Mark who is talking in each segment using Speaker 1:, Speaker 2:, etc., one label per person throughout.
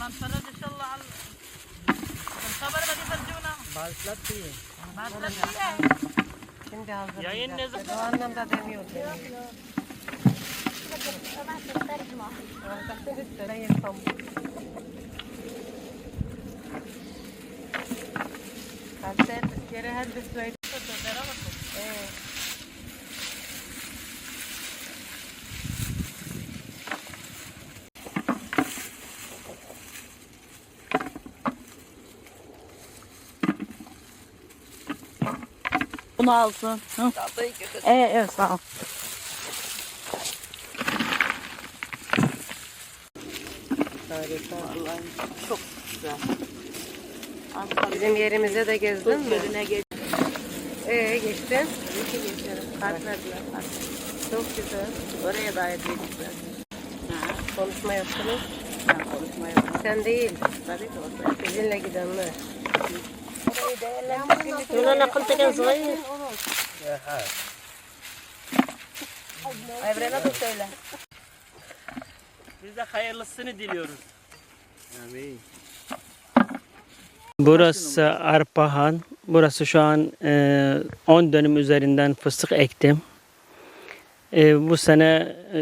Speaker 1: بنتفرج ان شاء الله على الخبر بدي يفرجونا
Speaker 2: بعد ثلاث
Speaker 1: أيام بعد ثلاث أيام
Speaker 2: Şimdi hazır.
Speaker 1: Yayın ne zaman?
Speaker 2: O anlamda demiyor beni. Ben sen bir kere her bir
Speaker 3: Bunu alsın. Hı. Evet, evet sağ ol. Çok güzel.
Speaker 2: Bizim yerimize de gezdin mi?
Speaker 3: Geç.
Speaker 2: Ee geçtin. Çok güzel.
Speaker 3: Oraya da edecekler.
Speaker 2: Konuşma yaptınız.
Speaker 3: Ben konuşma yapayım.
Speaker 2: Sen değil.
Speaker 3: Tabii ki.
Speaker 2: Sizinle gidenler.
Speaker 3: Yunan'a nakıl teken zayıf. Evrene de söyle.
Speaker 1: Biz de hayırlısını diliyoruz.
Speaker 4: Burası Arpahan. Burası şu an e, 10 dönüm üzerinden fıstık ektim. E, bu sene e,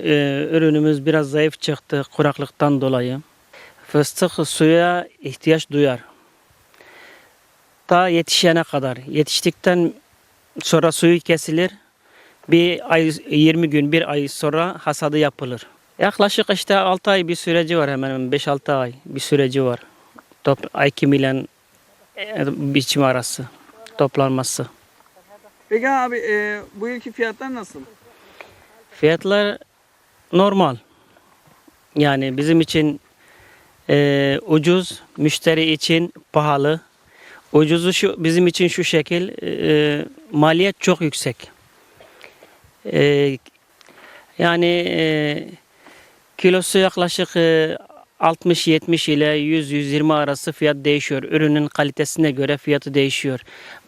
Speaker 4: ürünümüz biraz zayıf çıktı kuraklıktan dolayı. Fıstık suya ihtiyaç duyar. Ta yetişene kadar. Yetiştikten sonra suyu kesilir. Bir ay 20 gün, bir ay sonra hasadı yapılır. Yaklaşık işte 6 ay bir süreci var hemen hemen 5-6 ay bir süreci var. Top, ekim ile e, biçim arası toplanması.
Speaker 5: Peki abi e, bu yılki fiyatlar nasıl?
Speaker 4: Fiyatlar normal. Yani bizim için e, ucuz, müşteri için pahalı. Ucuzu şu bizim için şu şekil, e, maliyet çok yüksek. E, yani e, kilosu yaklaşık e, 60-70 ile 100-120 arası fiyat değişiyor. Ürünün kalitesine göre fiyatı değişiyor.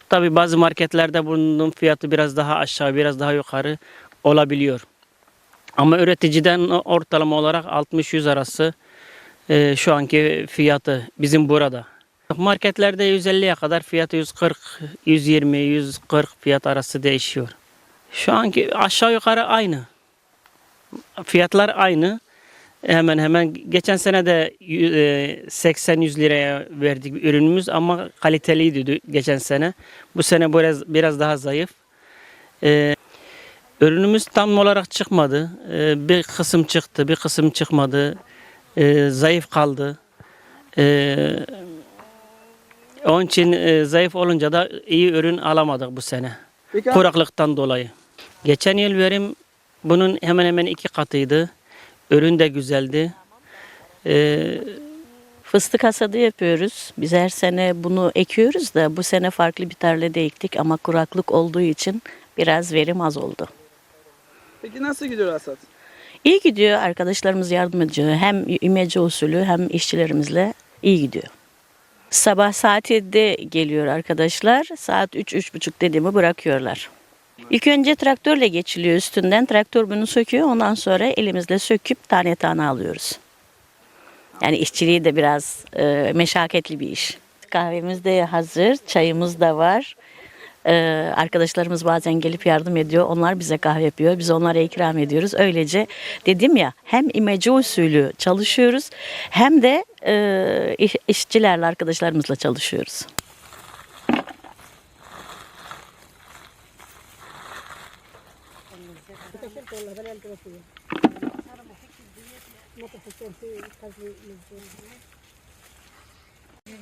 Speaker 4: Tabi bazı marketlerde bunun fiyatı biraz daha aşağı, biraz daha yukarı olabiliyor. Ama üreticiden ortalama olarak 60-100 arası e, şu anki fiyatı bizim burada. Marketlerde 150'ye kadar fiyatı 140, 120, 140 fiyat arası değişiyor. Şu anki aşağı yukarı aynı. Fiyatlar aynı. Hemen hemen geçen sene de 80-100 liraya verdik ürünümüz ama kaliteliydi geçen sene. Bu sene biraz biraz daha zayıf. E, Ürünümüz tam olarak çıkmadı. Ee, bir kısım çıktı, bir kısım çıkmadı. Ee, zayıf kaldı. Ee, onun için e, zayıf olunca da iyi ürün alamadık bu sene.
Speaker 5: Peki abi,
Speaker 4: Kuraklıktan dolayı. Geçen yıl verim bunun hemen hemen iki katıydı. Ürün de güzeldi. Ee,
Speaker 3: Fıstık hasadı yapıyoruz. Biz her sene bunu ekiyoruz da bu sene farklı bir tarlada ektik ama kuraklık olduğu için biraz verim az oldu.
Speaker 5: peki nasıl gidiyor hasat?
Speaker 3: İyi gidiyor. Arkadaşlarımız yardım ediyor. Hem imece usulü hem işçilerimizle iyi gidiyor. Sabah saat 7'de geliyor arkadaşlar. Saat 3-3.30 dediğimi bırakıyorlar. İlk önce traktörle geçiliyor üstünden. Traktör bunu söküyor. Ondan sonra elimizle söküp tane tane alıyoruz. Yani işçiliği de biraz e, meşakkatli bir iş. Kahvemiz de hazır, çayımız da var. Ee, arkadaşlarımız bazen gelip yardım ediyor. Onlar bize kahve yapıyor. Biz onlara ikram ediyoruz. Öylece dedim ya hem imece usulü çalışıyoruz hem de e, iş- işçilerle arkadaşlarımızla çalışıyoruz.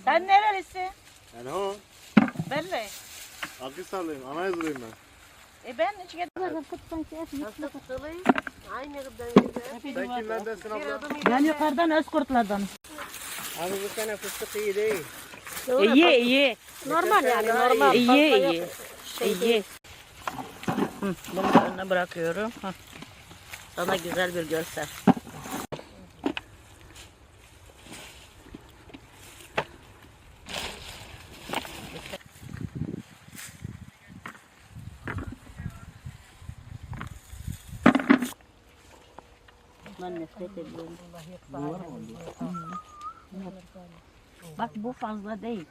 Speaker 1: Sen nerelisin?
Speaker 6: Yani o.
Speaker 1: Belli.
Speaker 6: Akhisarlıyım, Anayazlıyım ben.
Speaker 1: E ben hiç gel-
Speaker 6: Sen kimlerdensin abla?
Speaker 1: Ben yukarıdan Özkurtlardan.
Speaker 2: Abi bu sene fıstık iyi değil.
Speaker 3: İyi iyi.
Speaker 2: Normal yani normal.
Speaker 3: İyi iyi. İyi. Hı, Bunu önüne bırakıyorum. Sana güzel bir Mano, frente é bom. Boa, olha. Bate bufas lá daí.